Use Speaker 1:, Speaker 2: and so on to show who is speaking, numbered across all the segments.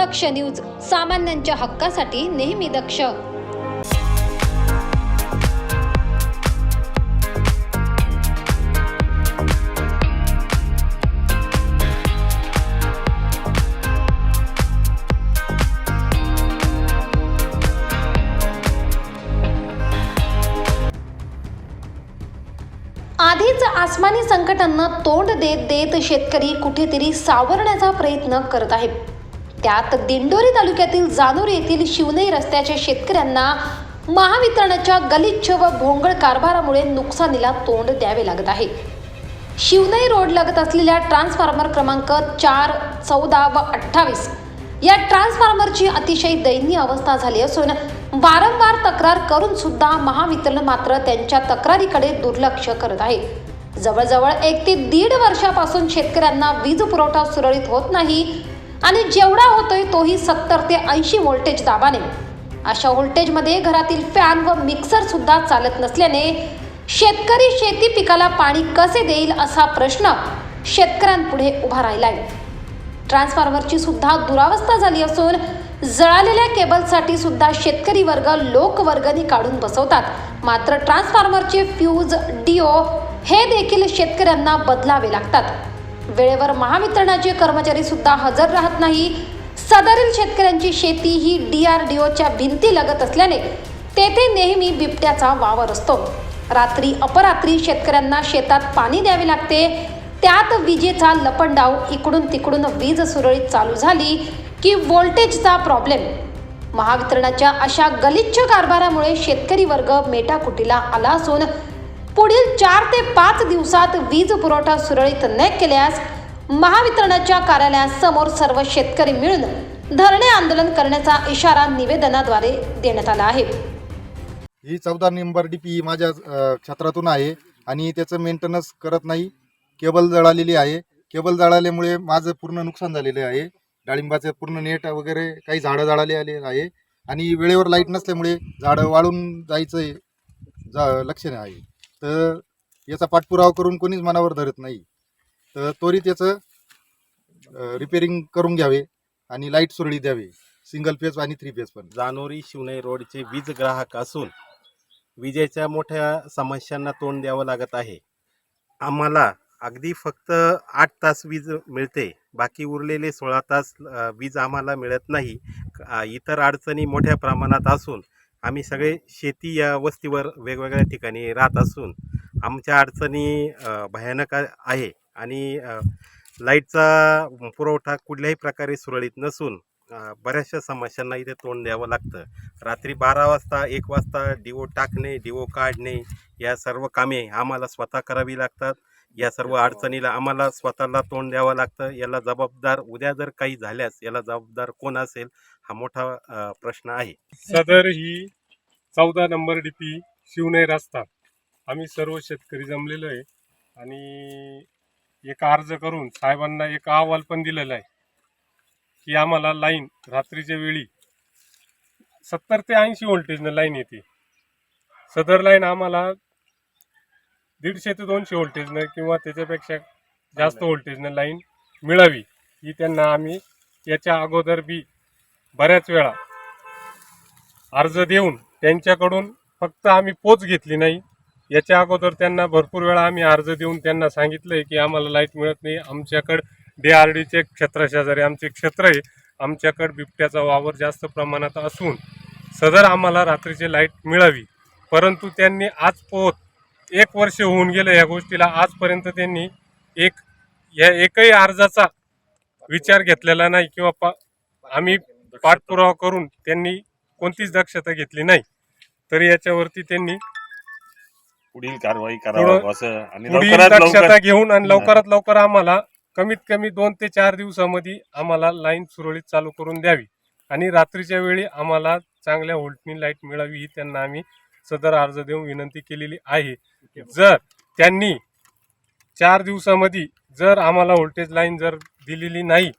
Speaker 1: दक्ष news सामान्यांच्या हक्कासाठी नेहमी दक्ष. आधीच आसमानी संकटांना तोंड देत देत शेतकरी कुठेतरी सावरण्याचा प्रयत्न करत आहेत. त्यात दिंडोरी तालुक्यातील जानोर येथील शिवनई रस्त्याच्या शेतकऱ्यांना महावितरणाच्या गलिच्छ व भोंगळ कारभारामुळे नुकसानीला तोंड द्यावे लागत आहे. शिवनई रोड लगत असलेल्या ट्रान्सफॉर्मर क्रमांक चार चौदा व अठ्ठावीस या ट्रान्सफॉर्मरची अतिशय दयनीय अवस्था झाली असून वारंवार तक्रार करून सुद्धा महावितरण मात्र त्यांच्या तक्रारीकडे दुर्लक्ष करत आहे. जवळजवळ एक ते दीड वर्षापासून शेतकऱ्यांना वीज पुरवठा सुरळीत होत नाही आणि जेवढा होतोय तोही सत्तर ते ऐंशी व्होल्टेज दाबाने. अशा व्होल्टेजमध्ये घरातील फॅन व मिक्सर सुद्धा चालत नसल्याने शेतकरी शेती पिकाला पाणी कसे देईल असा प्रश्न शेतकऱ्यांपुढे उभा राहिलाय. ट्रान्सफॉर्मरची सुद्धा दुरावस्था झाली असून जळालेल्या केबलसाठी सुद्धा शेतकरी वर्ग लोकवर्गणी काढून बसवतात. मात्र ट्रान्सफॉर्मरचे फ्यूज डिओ हे देखील शेतकऱ्यांना बदलावे लागतात. वेळेवर महावितरणाचे कर्मचारी सुद्धा हजर राहत नाही. सदरील शेतकऱ्यांची शेती ही डी आर डी ओच्या भिंती लगत असल्याने तेथे नेहमी बिबट्याचा वावर असतो. रात्री अपरात्री शेतकऱ्यांना शेतात पाणी द्यावे लागते. त्यात विजेचा लपंडाव इकडून तिकडून वीज सुरळीत चालू झाली की व्होल्टेजचा प्रॉब्लेम. महावितरणाच्या अशा गलिच्छ कारभारामुळे शेतकरी वर्ग मेटाकुटीला आला असून पुढील चार ते पाच दिवसात वीज पुरवठा सुरळीत न केल्यास महावितरणाच्या कार्यालयासमोर सर्व शेतकरी मिळून धरणे आंदोलन करण्याचा इशारा निवेदनाद्वारे देण्यात आला आहे.
Speaker 2: ही चौदा नंबर डी पी माझ्या क्षेत्रातून आहे आणि त्याचं मेंटेनन्स करत नाही. केबल जळालेली आहे. केबल जळाल्यामुळे माझं पूर्ण नुकसान झालेलं आहे. डाळिंबाचं पूर्ण नेट वगैरे काही झाडं जळाले आले आहे. आणि वेळेवर लाइट नसल्यामुळे झाडं वाळून जायचं जा लक्षण आहे. तर याचा पाठपुरावा करून कोणीच मनावर धरत नाही. तर त्वरित याचं रिपेरिंग करून घ्यावे आणि लाइट सुरळी द्यावी. सिंगल फेज आणि थ्री फेज पण.
Speaker 3: जानोरी शिवने रोडचे वीज ग्राहक असून विजेच्या मोठ्या समस्यांना तोंड द्यावं लागत आहे. आम्हाला अगदी फक्त आठ तास वीज मिळते. बाकी उरलेले सोळा तास वीज आम्हाला मिळत नाही. इतर अडचणी मोठ्या प्रमाणात असून आम्ही सगळे शेती या वस्तीवर वेगवेगळ्या ठिकाणी राहत असून आमच्या अडचणी भयानक आहे आणि लाईटचा पुरवठा कुठल्याही प्रकारे सुरळीत नसून बऱ्याचशा समस्यांना इथे तोंड द्यावं लागतं. रात्री बारा वाजता एक वाजता डिओ टाकणे डिओ काढणे या सर्व कामे आम्हाला स्वतः करावी लागतात. या सर्व अडचणीला आम्हाला स्वतःला तोंड द्यावं लागतं. याला जबाबदार उद्या जर काही झाल्यास याला जबाबदार कोण असेल हा मोठा प्रश्न आहे.
Speaker 4: सदर ही चौदा नंबर डीपी शिवनेर रस्ता आम्ही सर्व शेतकरी जमलेलो आहे. आणि एक अर्ज करून साहेबांना एक अहवाल पण दिलेला आहे की आम्हाला लाईन रात्रीच्या वेळी सत्तर ते ऐंशी व्होल्टेजनं लाईन येते. सदर लाईन आम्हाला दीडशे ते दोनशे व्होल्टेजनं किंवा त्याच्यापेक्षा जास्त व्होल्टेजनं लाईन मिळावी ही त्यांना आम्ही याच्या अगोदर बी बऱ्याच वेळा अर्ज देऊन त्यांच्याकडून फक्त आम्ही पोच घेतली नाही. याच्या अगोदर त्यांना भरपूर वेळा आम्ही अर्ज देऊन त्यांना सांगितलंय की आम्हाला लाइट मिळत नाही. आमच्याकडं डी आर डीचे क्षेत्राशेजारी आमचे क्षेत्र आहे. आमच्याकडं बिबट्याचा वावर जास्त प्रमाणात असून सदर आम्हाला रात्रीची लाइट मिळावी. परंतु त्यांनी आज पोहत एक वर्ष होऊन गेलं या गोष्टीला. आजपर्यंत त्यांनी एक या एकही अर्जाचा विचार घेतलेला नाही किंवा पा आम्ही पाठपुरावा करून त्यांनी कोणतीच दक्षता घेतली नाही. तरी याच्यावरती त्यांनी
Speaker 5: पुढील कारवाई करावं असं
Speaker 4: दक्षता घेऊन आणि लवकरात लवकर आम्हाला कमीत कमी दोन ते चार दिवसामध्ये आम्हाला लाईन सुरळीत चालू करून द्यावी. आणि रात्रीच्या वेळी आम्हाला चांगल्या व्होल्टनी लाइट मिळावी ही त्यांना आम्ही सदर अर्ज देऊन विनंती केलेली आहे. जर त्यांनी चार दिवसामध्ये जर आम्हाला व्होल्टेज लाईन जर दिलेली नाही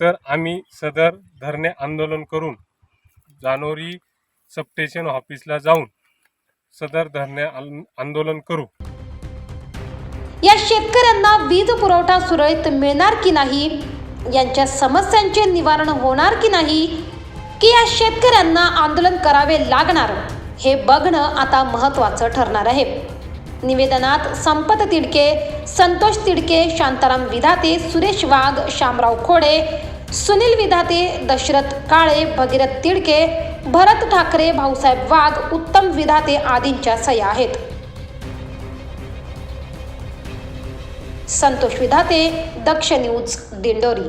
Speaker 4: तर आम्ही सदर धरणे आंदोलन करून जानोरी सबस्टेशन ऑफिसला जाऊन सदर धरणे आंदोलन करू.
Speaker 1: या शेतकऱ्यांना वीज पुरवठा सुरळीत मिळणार की नाही? यांच्या समस्यांचे निवारण होणार की नाही? की या शेतकऱ्यांना आंदोलन करावे लागणार? हे बघणं आता महत्त्वाचं ठरणार आहे. निवेदनात संपत तिडके संतोष तिडके शांताराम विधाते सुरेश वाघ शामराव खोडे सुनील विधाते दशरथ काळे भगीरथ तिडके भरत ठाकरे भाऊसाहेब वाघ उत्तम विधाते आदींच्या सह्या आहेत. संतोष विधाते दक्ष न्यूज दिंडोरी.